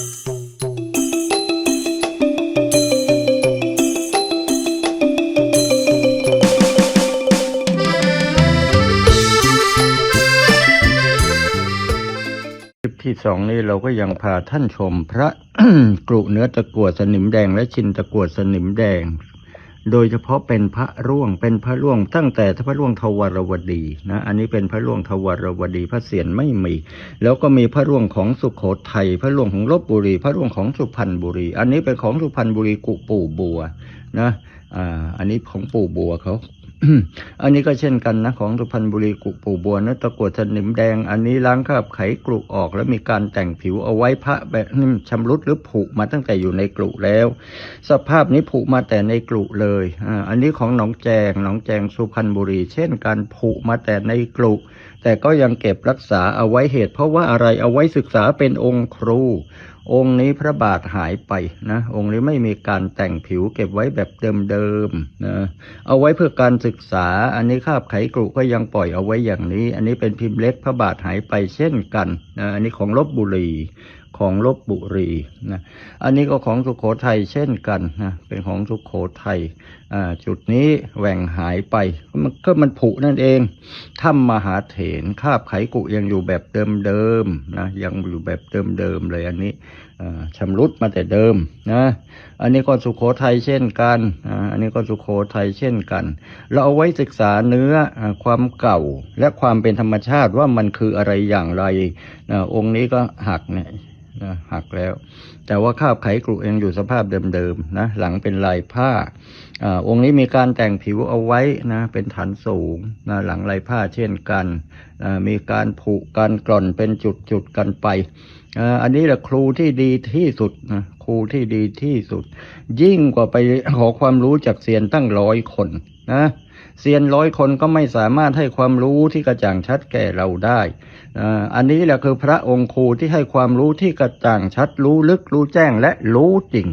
คลิปที่สองนี้เราก็ยังพาท่านชมพระกรุเนื้อตะกวดสนิมแดงและชินตะกวดสนิมแดง โดยเฉพาะเป็นพระร่วงเป็นพระร่วง ตั้งแต่พระร่วงทวารวดีนะอันนี้เป็นพระร่วงทวารวดีพระเศียรไม่มี แล้วก็มีพระร่วงของสุขโขทัยพระร่วงของลบบุรี พระร่วงของสุพรรณบุรี อันนี้เป็นของสุพรรณบุรีกุปู่บัวนะอ่าอันนี้ของปู่บัวเขา อันนี้ก็เช่นกันนะของสุพรรณบุรีกุปูบัวนะตะกวดสนิมแดง อันนี้ล้างคราบไขกรุออกแล้วมีการแต่งผิวเอาไว้พระแบบนี้ชำรุดหรือผุมาตั้งแต่อยู่ในกรุแล้ว สภาพนี้ผุมาแต่ในกรุเลยอ่าอันนี้ของหนองแจงหนองแจงสุพรรณบุรี เช่นการผุมาแต่ในกรุแต่ก็ยังเก็บรักษาเอาไว้เหตุ เพราะว่าอะไรเอาไว้ศึกษาเป็นองค์ครู องค์นี้พระบาทหายไปนะ องค์นี้ไม่มีการแต่งผิวเก็บไว้แบบเดิมๆนะเอาไว้เพื่อการศึกึกษา อันนี้คาบไขกรุก็ยังปล่อยเอาไว้อย่างนี้ อันนี้เป็นพิมพ์เล็กพระบาทหายไปเช่นกันนะอันนี้ของลบบุรีของลบบุรีนะอันนี้ก็ของสุโขทัยเช่นกันนะเป็นของสุโขทัยอ่าจุดนี้แหว่งหายไปมันก็มันผุนั่นเองถ้ำมหาเถรคาบไขกุยังอยู่แบบเดิมๆนะยังอยู่แบบเดิมๆเลยอันนี้ ชำรุดมาแต่เดิมนะ อันนี้ก็สุโขทัยเช่นกัน อันนี้ก็สุโขทัยเช่นกัน เราเอาไว้ศึกษาเนื้อความเก่าและความเป็นธรรมชาติว่ามันคืออะไรอย่างไรนะองค์นี้ก็หักเนี่ย นะหักแล้ว แต่ว่าคาบไขกรุยังอยู่สภาพเดิมๆนะหลังเป็นลายผ้าอาองค์นี้มีการแต่งผิวเอาไว้นะเป็นฐานสูงนะหลังลายผ้าเช่นกันอ่ามีการผุการกร่อนเป็นจุดๆกันไปอ่าอันนี้แหละครูที่ดีที่สุดนะครูที่ดีที่สุด ยิ่งกว่าไปขอความรู้จากเซียนตั้งร้อยคนนะ เซียนร้อยคนก็ไม่สามารถให้ความรู้ที่กระจ่างชัดแก่เราได้ อันนี้แหละคือพระองค์ครูที่ให้ความรู้ที่กระจ่างชัดรู้ลึกรู้แจ้งและรู้จริง